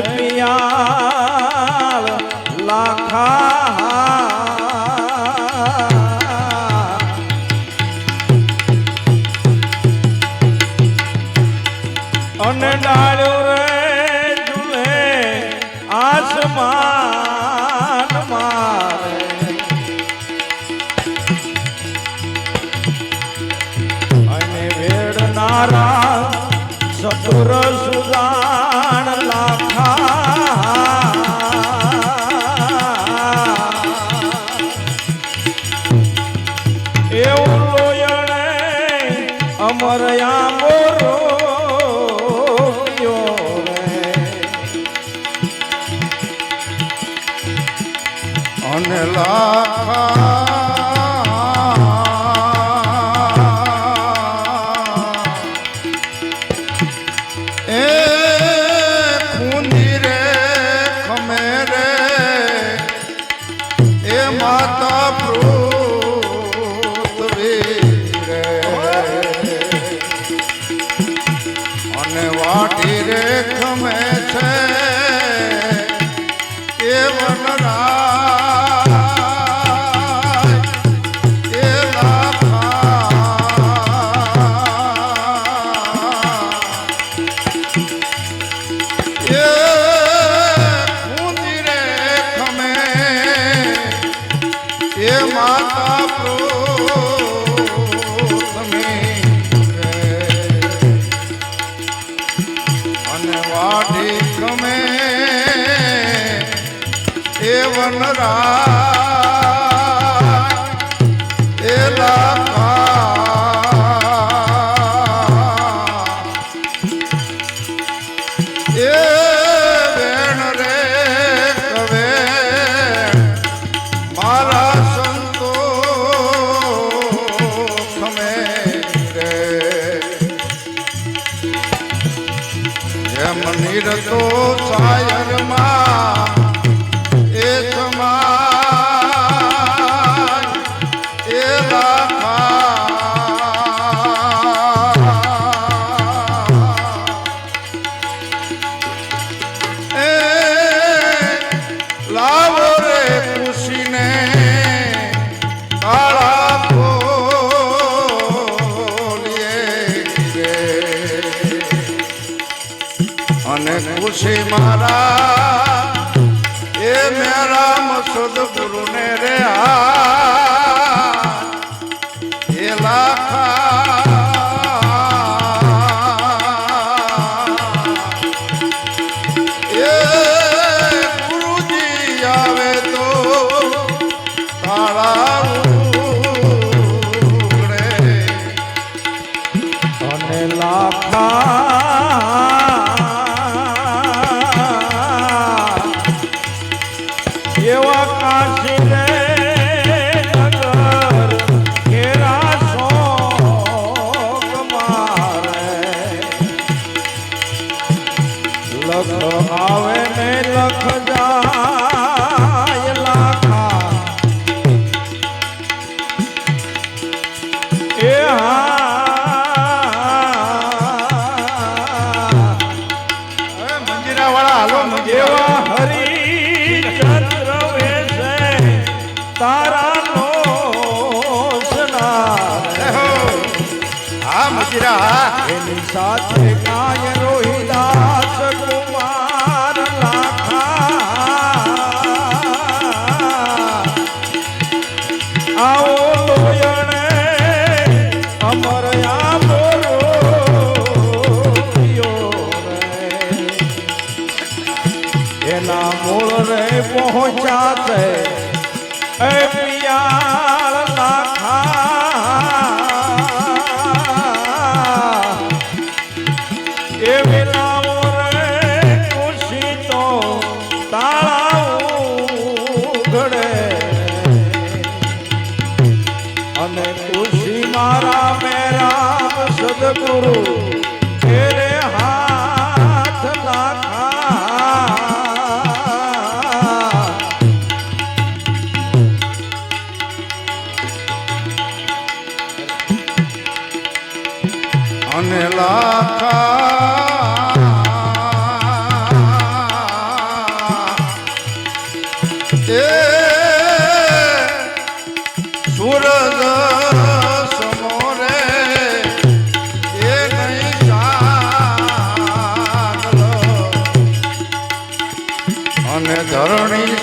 પિયાલ લાખા. અને ડાળ્યો રે ઝૂલે આસમાન મારે. વાઢી ગમે. એ વનરા નીરતો સાયરમાં છે મારા એ મેરામ સદગુરુને રે આ. લખ આવે ને લખ જાય લાખા. એ હા. મંજીરા વાળા હાલો મંજીરા હરિચંદ્ર વેશે તારા નો સના હા. કાયન પહોંચ્યા છે એ પિયા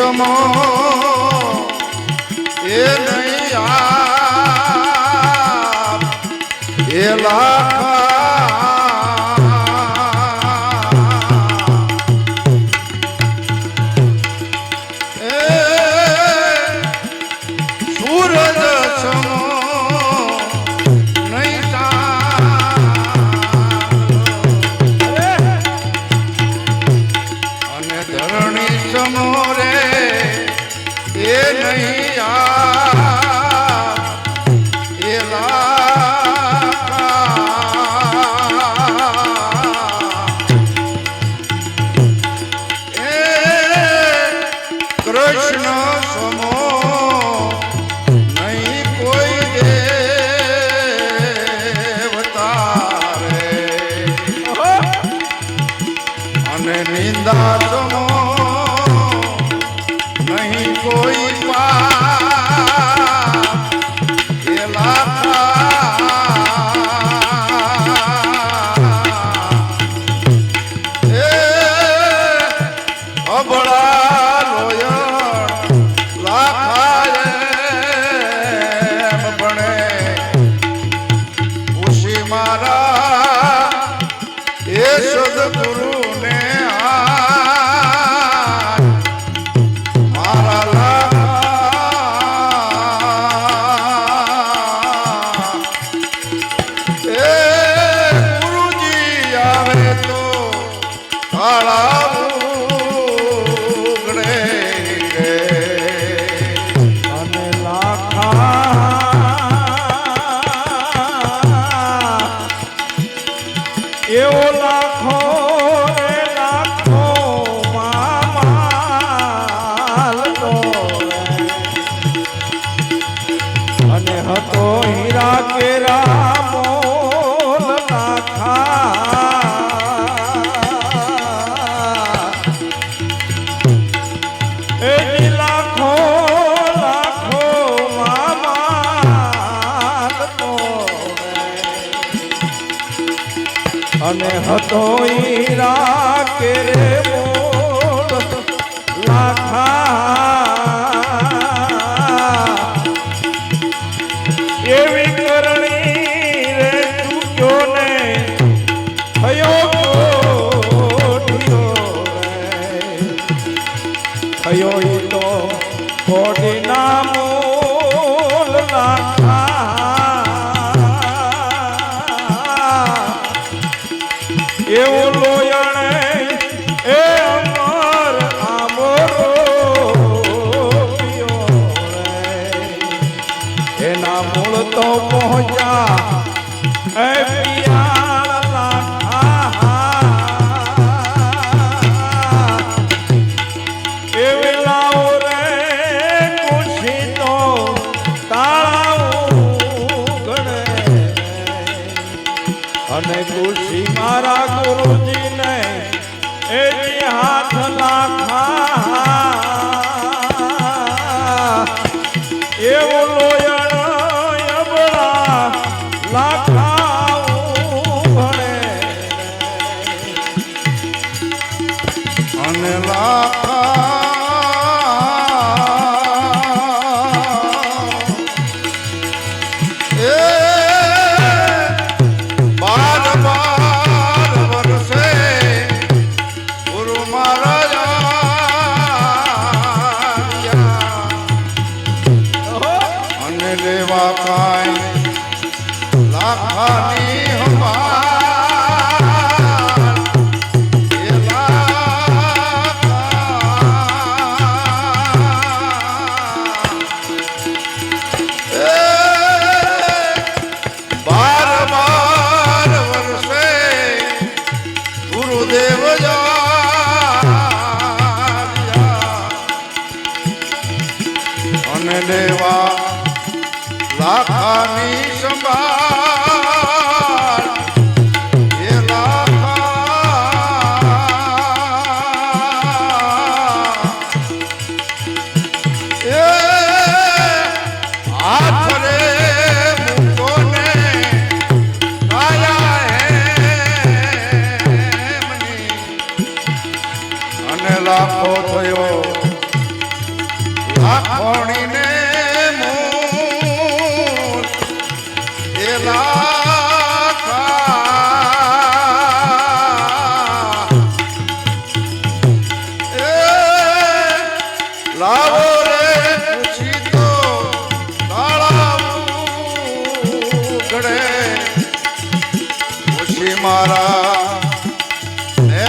કદમો એ નહીં આ એલા મોઈ રાખે રે મોડ લાખા anela લાખાની સંભાળ. એ લાખા. એ હાથ રે અને લાખો થયો. લાખોણીને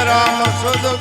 રામ સદ